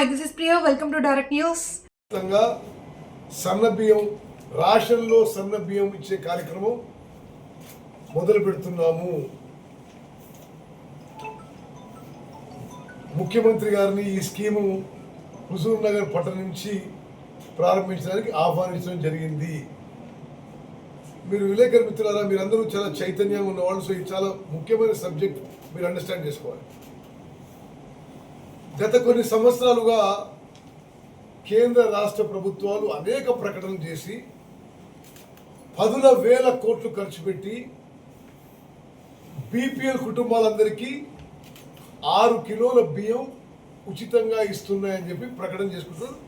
Hi this is Priya. Welcome to direct news సన్న బియ్యం రాషన్లో సన్న బియ్యం ఇచ్చే కార్యక్రమం మొదలు పెడుతున్నాము. ముఖ్యమంత్రి గారిని ఈ స్కీము హుజూర్ నగర్ పట్టణం నుంచి ప్రారంభించడానికి ఆహ్వానించడం జరిగింది. మీరు విలేకరు మిత్రులారా మీరందరూ చాలా చైతన్యంగా ఉన్నవాళ్ళు సో ఇది చాలా ముఖ్యమైన సబ్జెక్ట్ మీరు అండర్స్టాండ్ చేసుకోవాలి. గత కొన్ని సంవత్సరాలుగా కేంద్ర రాష్ట్ర ప్రభుత్వాలు అనేక ప్రకటనలు చేసి పదుల వేల కోట్లు ఖర్చు పెట్టి బీపీఎల్ కుటుంబాలందరికీ ఆరు కిలోల బియ్యం ఉచితంగా ఇస్తున్నాయని చెప్పి ప్రకటన చేసుకుంటున్నారు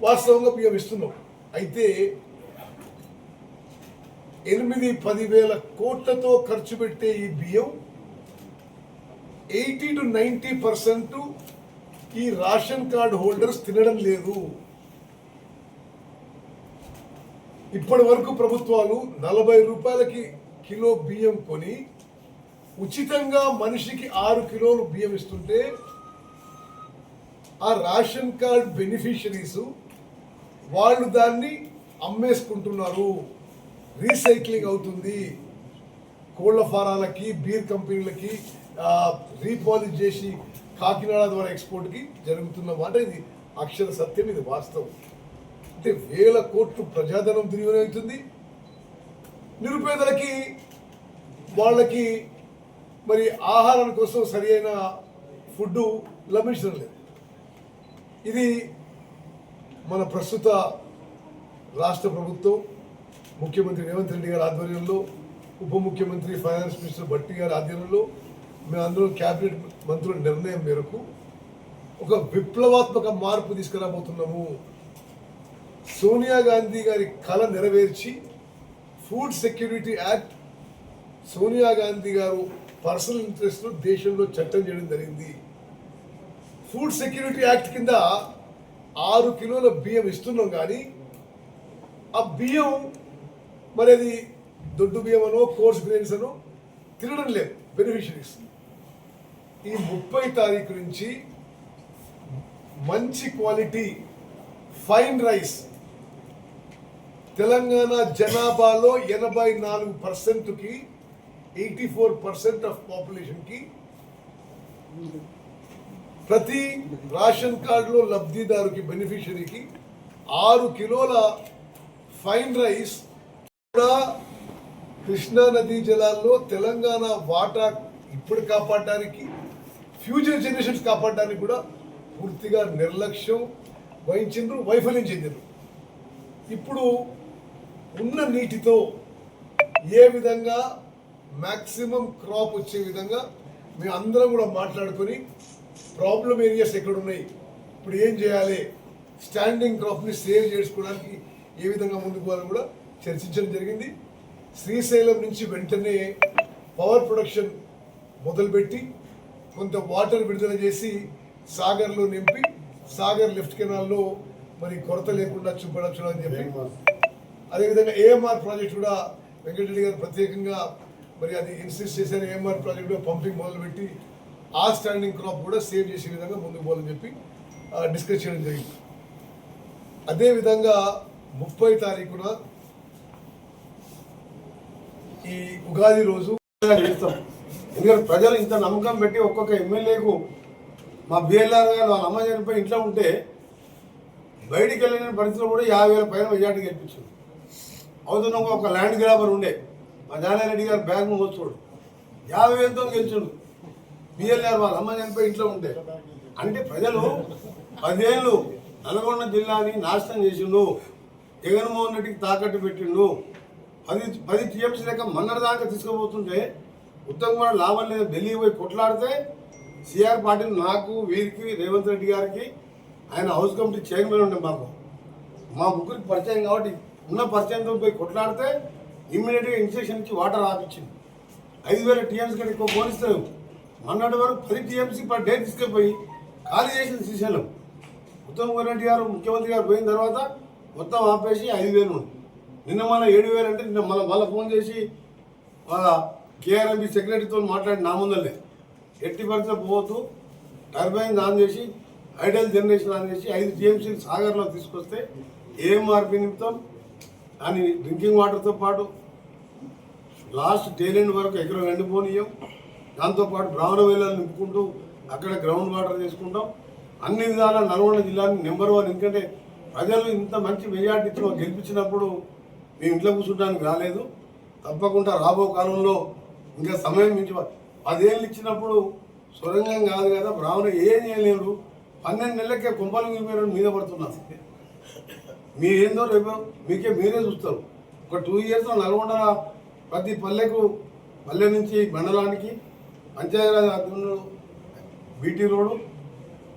వాస్తవంగా బియ్యం ఇస్తున్నాం. అయితే ఎనిమిది పదివేల కోట్లతో ఖర్చు పెట్టే ఈ బియ్యం ఎయిటీ టు నైంటీ పర్సెంట్ ఈ రేషన్ కార్డ్ హోల్డర్స్ తినడం లేదు. ఇప్పటి వరకు ప్రభుత్వాలు నలభై రూపాయలకి కిలో బియ్యం కొని ఉచితంగా మనిషికి ఆరు కిలోలు బియ్యం ఇస్తుంటే ఆ రేషన్ కార్డ్ బెనిఫిషరీస్ వాళ్ళు దాన్ని అమ్మేసుకుంటున్నారు. రీసైక్లింగ్ అవుతుంది. కోళ్ళ ఫారాలకి బీర్ కంపెనీలకి రీపాలిష్ చేసి కాకినాడ ద్వారా ఎక్స్పోర్ట్కి జరుగుతున్న మాట ఇది అక్షర సత్యం ఇది వాస్తవం. అంటే వేల కోట్లు ప్రజాధనం దుర్వినియోగం నిరుపేదలకి వాళ్ళకి మరి ఆహారం కోసం సరి అయిన ఫుడ్ లభించడం లేదు. ఇది మన ప్రస్తుత రాష్ట్ర ప్రభుత్వం ముఖ్యమంత్రి రేవంత్ రెడ్డి గారి ఆధ్వర్యంలో ఉప ముఖ్యమంత్రి ఫైనాన్స్ మినిస్టర్ భట్టి గారి ఆధ్వర్యంలో మేమందరం క్యాబినెట్ మంత్రుల నిర్ణయం మేరకు ఒక విప్లవాత్మక మార్పు తీసుకురాబోతున్నాము. సోనియా గాంధీ గారి కళ నెరవేర్చి food security act Sonia Gandhi గారు పర్సనల్ ఇంట్రెస్ట్ దేశంలో చట్టం చేయడం జరిగింది. ఫుడ్ సెక్యూరిటీ యాక్ట్ కింద ఆరు కిలోల బియ్యం ఇస్తున్నాం కానీ ఆ బియ్యం మరి అది దొడ్డు బియ్యం అనో కోర్స్ గ్రెయిన్స్ అనో తినడం లేదు బెనిఫిషరీస్. ఈ ముప్పై తారీఖు నుంచి మంచి క్వాలిటీ ఫైన్ రైస్ తెలంగాణ జనాభాలో ఎనభై నాలుగు పర్సెంట్కి ఎయిటీ ఫోర్ పర్సెంట్ ఆఫ్ పాపులేషన్కి ప్రతి రేషన్ కార్డులో లబ్ధిదారుకి బెనిఫిషరీకి ఆరు కిలోల ఫైన్ రైస్ కూడా కృష్ణా నదీ జలాల్లో తెలంగాణ వాటా ఇప్పుడు కాపాడడానికి ఫ్యూచర్ జనరేషన్స్ కాపాడడానికి కూడా పూర్తిగా నిర్లక్ష్యం వహించిండ్రు వైఫల్యం చెందిండ్రు. ఇప్పుడు ఉన్న నీటితో ఏ విధంగా మ్యాక్సిమం క్రాప్ వచ్చే విధంగా మేము అందరం కూడా మాట్లాడుకొని ప్రాబ్లం ఏరియాస్ ఎక్కడ ఉన్నాయి ఇప్పుడు ఏం చేయాలి స్టాండింగ్ క్రాప్ని సేవ్ చేసుకోవడానికి ఏ విధంగా ముందుకు పోవాలని కూడా చర్చించడం జరిగింది. శ్రీశైలం నుంచి వెంటనే పవర్ ప్రొడక్షన్ మొదలుపెట్టి కొంత వాటర్ విడుదల చేసి సాగర్లో నింపి సాగర్ లెఫ్ట్ కెనాల్లో మరి కొరత లేకుండా చూపడచ్చు అని చెప్పి. అదేవిధంగా ఏఎంఆర్ ప్రాజెక్ట్ కూడా వెంకటరెడ్డి గారు ప్రత్యేకంగా మరి అది ఇన్సిస్ట్ చేశారు. ఏఎంఆర్ ప్రాజెక్ట్ పంపింగ్ మొదలుపెట్టి ఆ స్టాండింగ్ క్రాప్ కూడా సేవ్ చేసే విధంగా ముందుకు పోవాలని చెప్పి డిస్కస్ చేయడం జరిగింది. అదేవిధంగా ముప్పై తారీఖున ఈ ఉగాది రోజు చేస్తాం? ఎందుకంటే ప్రజలు ఇంత నమ్మకం పెట్టి ఒక్కొక్క ఎమ్మెల్యేకు మా బిఎల్ఆర్ గారు వాళ్ళ అమ్మ చనిపోయి ఇంట్లో ఉంటే బయటికి వెళ్ళిన పరిస్థితులు కూడా యాభై వేల పైన మెజార్టీ గెలిపించింది అవుతున్న ఒక ల్యాండ్ గ్రాబర్ ఉండే మా జానారెడ్డి గారు బ్యాంక్ మోస్తుడు యాభై వేలతో గెలిచిండు. బిఎల్ఆర్ వాళ్ళ అమ్మ చనిపోయి ఇంట్లో ఉంటే. అంటే ప్రజలు పదేళ్ళు నల్గొండ జిల్లాని నాశనం చేసిండు జగన్మోహన్ రెడ్డికి తాకట్టు పెట్టిండు. పది పది టీఎంసీ లెక్క మన్నర దాకా తీసుకుపోతుంటే ఉత్తమ్ కుమార్ లాభం లేదు ఢిల్లీ పోయి కొట్లాడితే సిఆర్ పాటిల్ నాకు వీరికి రేవంత్ రెడ్డి గారికి ఆయన హౌస్ కమిటీ చైర్మన్ ఉండే మాకు. మా ముగ్గురికి పరిచయం కాబట్టి ఉన్న పరిచయంతో పోయి కొట్లాడితే ఇమ్మీడియట్గా ఇన్స్ట్రక్షన్ ఇచ్చి వాటర్ ఆపించింది. ఐదు వేల టీఎంసీ కంటే ఎక్కువ పోలిస్తారు మొన్నటి వరకు పది టీఎంసీ పర్ డే తీసుకెళ్ళిపోయి ఖాళీ చేసిన శ్రీశైలం. ఉత్తమ్ కుమార్ రెడ్డి గారు ముఖ్యమంత్రి గారు పోయిన తర్వాత మొత్తం ఆపేసి ఐదు వేలు ఉంది. నిన్న మన ఏడు వేలు అంటే నిన్న మళ్ళీ మళ్ళీ ఫోన్ చేసి వాళ్ళ కేఆర్ఎంబి సెక్రటరీతో మాట్లాడి నా ముందలే ఎట్టి పరిస్థితి పోవద్దు. టర్బైన్ ఆన్ చేసి ఐడల్ జనరేషన్ ఆన్ చేసి ఐదు టీఎంసీ సాగర్లో తీసుకొస్తే ఏఎంఆర్పి నిమిత్తం? అని డ్రింకింగ్ వాటర్తో పాటు లాస్ట్ టేలెండ్ వరకు ఎకరం ఎండిపోనీయం దాంతోపాటు బ్రాహ్మణ వేలాలు నింపుకుంటూ అక్కడ గ్రౌండ్ వాటర్ చేసుకుంటాం. అన్ని విధాల నల్గొండ జిల్లాని నెంబర్ వన్. ఎందుకంటే ప్రజలు ఇంత మంచి మెజార్టీ ఇచ్చి గెలిపించినప్పుడు మేము ఇంట్లో కూర్చుంటానికి రాలేదు. తప్పకుండా రాబో కాలంలో ఇంకా సమయం మించి పదేళ్ళు ఇచ్చినప్పుడు సొరంగం కాదు కదా బ్రాహ్మణ ఏం చేయలేడు. పన్నెండు నెలలకే కుంపలు మీరు మీద పడుతున్నారు మీరేందో రేపు మీకే మీరే చూస్తారు. ఒక టూ ఇయర్స్లో నల్గొండ ప్రతి పల్లెకు పల్లె నుంచి మండలానికి పంచాయతీరాజ్ ఆధ్వర్యంలో బీటీ రోడ్డు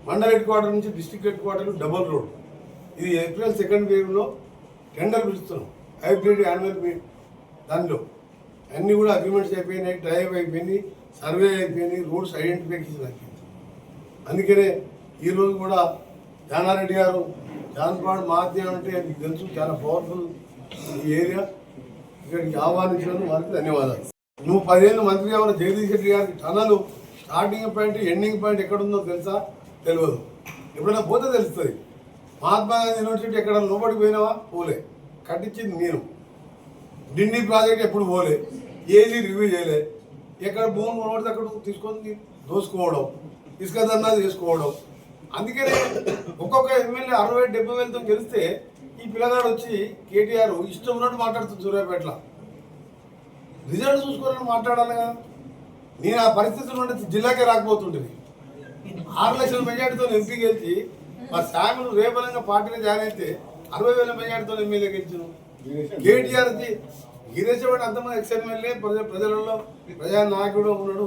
మండల హెడ్ క్వార్టర్ నుంచి district head quarter double road ఇది ఏప్రిల్ సెకండ్ వేవ్లో టెండర్ పిలుస్తున్నాం. హైబ్రిడ్ యాన్యువల్ మీ దానిలో. అన్నీ కూడా అగ్రిమెంట్స్ అయిపోయినాయి డ్రైవ్ అయిపోయినాయి సర్వే అయిపోయినాయి రోడ్స్ ఐడెంటిఫికేషన్ అయిపోయింది. అందుకనే ఈరోజు కూడా జానారెడ్డి గారు జాన్పాడు మాధ్యం అంటే మీకు తెలుసు చాలా పవర్ఫుల్ ఈ ఏరియా ఇక్కడికి ఆహ్వానించినందుకు వారికి ధన్యవాదాలు. నువ్వు పదిహేను మంత్రిగా ఉన్న జగదీష్ రెడ్డి గారికి tunnel starting point ending point ఎక్కడుందో తెలుసా? తెలియదు. ఎప్పుడైనా పోతే తెలుస్తుంది. మహాత్మా గాంధీ యూనివర్సిటీ ఎక్కడ లోపలికి పోయినావా పోలే. కట్టించింది నేను డిండి ప్రాజెక్ట్ ఎప్పుడు పోలే. ఏది రివ్యూ చేయలే. ఎక్కడ భూమి కొనబడితే అక్కడ తీసుకొని దోసుకోవడం ఇసుక ధర్నా చేసుకోవడం. అందుకనే ఒక్కొక్క ఎమ్మెల్యే అరవై డెబ్బై వేలతో గెలిస్తే ఈ పిల్లగాడు వచ్చి కేటీఆర్ ఇష్టం ఉన్నట్టు మాట్లాడుతుంది సూర్యాపేటలో. రిజల్ట్ చూసుకోవాలని మాట్లాడాలి కదా. నేను ఆ పరిస్థితులు నుండి జిల్లాకే రాకపోతుండేది ఆరు లక్షల మెజార్టీతో ఎంపీ గెలిచి మా శామిలు రేపలంగా పార్టీలో జాయిన్ అయితే అరవై వేల మెజార్టీతో ఎమ్మెల్యే గెలిచినాం. కేటీఆర్ గిరీశవాడు అంతమంది ఎక్స్ ఎమ్మెల్యే ప్రజ ప్రజలలో ప్రజా నాయకుడు ఉన్నాడు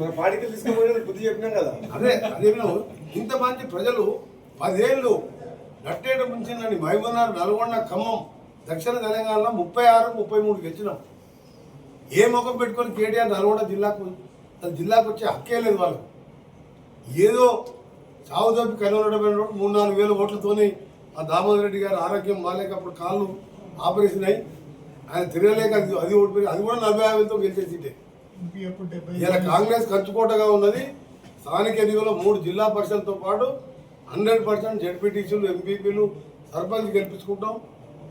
మన పార్టీకి తీసుకుపోయేది బుద్ధి చెప్పినాం కదా. అదే అదే ఇంతమంది ప్రజలు పదేళ్ళు నట్టేట ముంచిందని మహబూబ్నగర్ నల్గొండ ఖమ్మం దక్షిణ తెలంగాణలో ముప్పై ఆరు ముప్పై మూడు గెలిచినాం. ఏ ముఖం పెట్టుకొని కేటీఆర్ నల్గొండ జిల్లాకు జిల్లాకు వచ్చే హక్కే లేదు వాళ్ళు ఏదో చావు కలవడం మూడు నాలుగు వేల ఓట్లతోని ఆ దామోదర్ రెడ్డి గారు ఆరోగ్యం బాగాలేక అప్పుడు కాళ్ళు ఆపరేషన్ అయ్యి ఆయన తిరగలేక అది అది ఓడిపోయి అది కూడా నలభై యాభైతో గెలిచే సీటే. ఇలా కాంగ్రెస్ ఖర్చుకోటగా ఉన్నది. స్థానిక ఎన్నికల్లో మూడు జిల్లా పరిషత్తో పాటు హండ్రెడ్ పర్సెంట్ జడ్పీటీసీలు ఎంపీపీలు సర్పంచ్ గెలిపించుకుంటాం.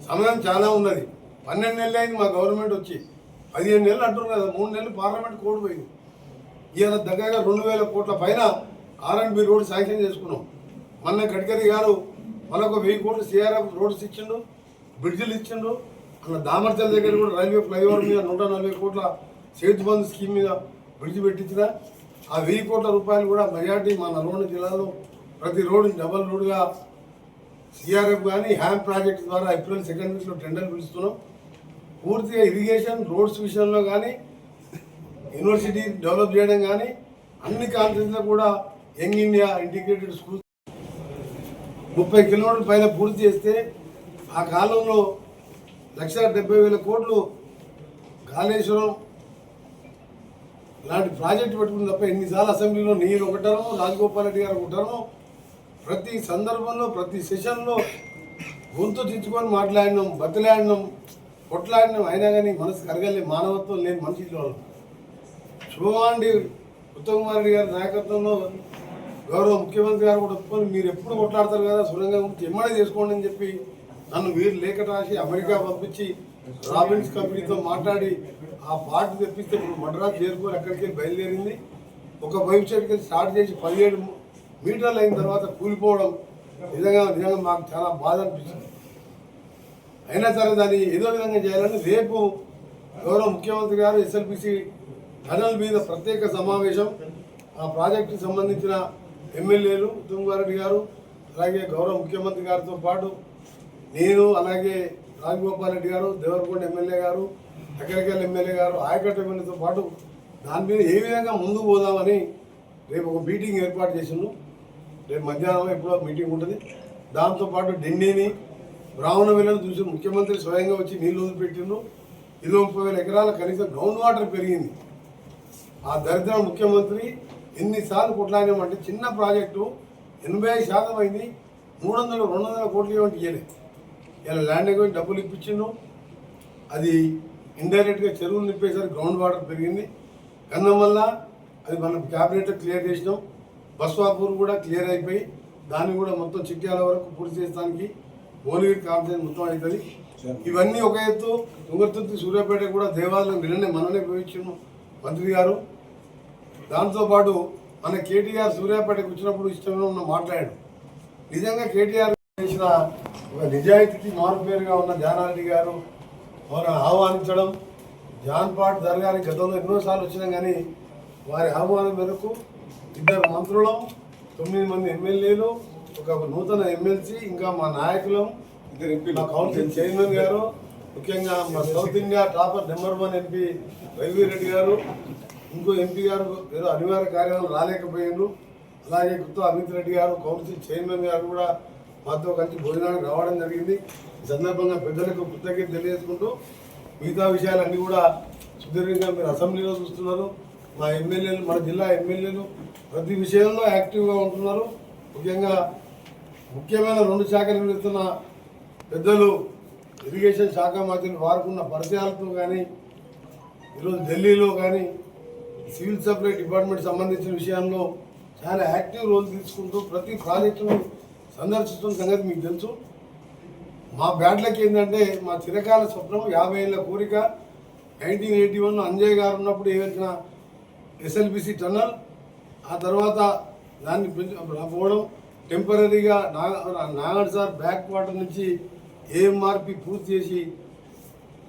సమయం చాలా ఉన్నది. పన్నెండు నెలలు అయింది మా గవర్నమెంట్ వచ్చి. పదిహేను నెలలు అంటున్నారు కదా మూడు నెలలు పార్లమెంట్ కోడిపోయింది ఇవాళ దగ్గరగా రెండు వేల కోట్ల పైన R and B road sanction చేసుకున్నాం. మొన్న గడ్కరీ గారు మనకు వెయ్యి కోట్లు సిఆర్ఎఫ్ రోడ్స్ ఇచ్చిండు. బ్రిడ్జిలు ఇచ్చిండు అన్న దామర్చల్ దగ్గర కూడా రైల్వే ఫ్లైఓవర్ మీద నూట నలభై కోట్ల సేతు బంధు స్కీమ్ మీద బ్రిడ్జి పెట్టించిన ఆ వెయ్యి కోట్ల రూపాయలు కూడా మెజార్టీ మా నల్గొండ జిల్లాలో ప్రతి రోడ్డు డబల్ రోడ్డుగా సిఆర్ఎఫ్ కానీ హ్యామ్ ప్రాజెక్ట్ ద్వారా ఏప్రిల్ సెకండ్ వీక్లో టెండర్ పిలుస్తున్నాం. పూర్తిగా ఇరిగేషన్ రోడ్స్ విషయంలో కానీ యూనివర్సిటీ డెవలప్ చేయడం కానీ అన్ని కాన్ఫరెన్స్లో కూడా యంగ్ ఇండియా ఇంటిగ్రేటెడ్ స్కూల్స్ ముప్పై కిలోమీటర్ల పైన పూర్తి చేస్తే ఆ కాలంలో లక్ష డెబ్బై వేల కోట్లు కాళేశ్వరం లాంటి ప్రాజెక్టు పెట్టుకుని తప్ప ఎన్నిసార్లు అసెంబ్లీలో నేను ఒకటను రాజగోపాల్ రెడ్డి గారు ఒకటను ప్రతి సందర్భంలో ప్రతి సెషన్లో గొంతు తెచ్చుకొని మాట్లాడినాం బతిలాడినాం కొట్లాడినాం. అయినా కానీ మనసు కరగలే మానవత్వం లేని మనిషి వాళ్ళు శుభమాండి ఉత్తమ్ కుమార్ రెడ్డి గారి నాయకత్వంలో గౌరవ ముఖ్యమంత్రి గారు కూడా ఒప్పుకొని మీరు ఎప్పుడు కొట్లాడతారు కదా సురంగం గురించి ఎమ్మడే చేసుకోండి అని చెప్పి నన్ను వీరు లేఖ రాసి అమెరికా పంపించి రాబిన్స్ కంపెనీతో మాట్లాడి ఆ పార్టీ తెప్పిస్తే ఇప్పుడు మద్రాసు చేరుకొని అక్కడికి బయలుదేరింది. ఒక వెబ్సైట్కి స్టార్ట్ చేసి పదిహేడు మీటర్లు అయిన తర్వాత కూలిపోవడం నిజంగా నిజంగా మాకు చాలా బాధ అనిపించింది అయినా సరే దాన్ని ఏదో విధంగా చేయాలని రేపు గౌరవ ముఖ్యమంత్రి గారు ఎస్ఎల్పిసి టనల్ మీద ప్రత్యేక సమావేశం ఆ ప్రాజెక్టుకి సంబంధించిన ఎమ్మెల్యేలు తుంగారెడ్డి గారు అలాగే గౌరవ ముఖ్యమంత్రి గారితో పాటు నేను అలాగే రాజగోపాల్ రెడ్డి గారు దేవరకొండ ఎమ్మెల్యే గారు అక్కడికెళ్ళ ఎమ్మెల్యే గారు ఆయకట్ట ఎమ్మెల్యేతో పాటు దాని మీద ఏ విధంగా ముందుకు పోదామని రేపు ఒక మీటింగ్ ఏర్పాటు చేసిండు. రేపు మధ్యాహ్నం ఎప్పుడో మీటింగ్ ఉంటుంది. దాంతోపాటు ఢిల్లీని బ్రాహ్మణ విలను చూసి ముఖ్యమంత్రి స్వయంగా వచ్చి నీళ్ళు వదిలిపెట్టిండు. ఇది ముప్పై వేల ఎకరాల కనీసం గ్రౌండ్ వాటర్ పెరిగింది. ఆ దరిద్ర ముఖ్యమంత్రి ఎన్నిసార్లు కొట్లాడినామంటే చిన్న ప్రాజెక్టు ఎనభై ఐదు శాతం అయింది. మూడు వందలు రెండు వందల కోట్లు ఇవ్వండి ఇవ్వలేదు ఇలా ల్యాండ్ ఎక్వైరీ డబ్బులు ఇప్పించిండు అది ఇండైరెక్ట్గా చెరువులు నింపేసరికి గ్రౌండ్ వాటర్ పెరిగింది. గంధం వల్ల అది మనం క్యాబినెట్ క్లియర్ చేసినాం. బస్వాపూర్ కూడా క్లియర్ అయిపోయి దాన్ని కూడా మొత్తం చిట్యాల వరకు పూర్తి చేయడానికి భువనగిరి కాన్ఫరెన్స్ మొత్తం అవుతుంది. ఇవన్నీ ఒక ఎత్తు తుంగతుర్తి సూర్యాపేట కూడా దేవాలయం నిన్ననే మననే పోయించాము మంత్రి గారు. దాంతోపాటు మన కేటీఆర్ సూర్యాపేటకు వచ్చినప్పుడు ఇష్టంగా ఉన్న మాట్లాడాడు. నిజంగా కేటీఆర్ చేసిన ఒక నిజాయితీకి మారుపేరుగా ఉన్న జానారెడ్డి గారు వారిని ఆహ్వానించడం జాన్పాట్ దర్గాని గతంలో ఎన్నోసార్లు వచ్చినాం కానీ వారి ఆహ్వానం మేరకు ఇద్దరు మంత్రులం తొమ్మిది మంది ఎమ్మెల్యేలు ఒక నూతన ఎమ్మెల్సీ ఇంకా మా నాయకులం ఇద్దరు ఎంపీలు. మా కౌన్సిల్ చైర్మన్ గారు ముఖ్యంగా మా south India topper number one MP YV Reddy గారు ఇంకో ఎంపీ గారు ఏదో అనివార్య కార్యాలయం రాలేకపోయారు అలాగే కొత్త అమిత్ రెడ్డి గారు కౌన్సిల్ చైర్మన్ గారు కూడా మాతో కలిసి భోజనానికి రావడం జరిగింది. ఈ సందర్భంగా పెద్దలకు కృతజ్ఞత తెలియజేసుకుంటూ మిగతా విషయాలన్నీ కూడా సుదీర్ఘంగా మీరు అసెంబ్లీలో చూస్తున్నారు. మా ఎమ్మెల్యేలు మన జిల్లా ఎమ్మెల్యేలు ప్రతి విషయంలో యాక్టివ్గా ఉంటున్నారు. ముఖ్యంగా ముఖ్యమైన రెండు శాఖలు నిర్వహిస్తున్న పెద్దలు ఇరిగేషన్ శాఖ మంత్రులు వారుకున్న పరిచయాలతో కానీ ఈరోజు ఢిల్లీలో కానీ సివిల్ సప్లై డిపార్ట్మెంట్ సంబంధించిన విషయంలో చాలా యాక్టివ్ రోల్ తీసుకుంటూ ప్రతి ప్రాజెక్టును సందర్శిస్తున్న సంగతి మీకు తెలుసు మా బ్యాడ్లకి ఏంటంటే మా చిరకాల స్వప్నం యాభై ఏళ్ళ కోరిక నైన్టీన్ ఎయిటీ వన్ అంజయ్ గారు ఉన్నప్పుడు ఏవైనా ఎస్ఎల్బిసి టన్నల్ ఆ తర్వాత దాన్ని పోవడం టెంపరీగా నా నాగడ్ సార్ బ్యాక్ వాటర్ నుంచి ఏఎంఆర్పి పూర్తి చేసి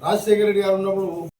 రాజశేఖర రెడ్డి గారు ఉన్నప్పుడు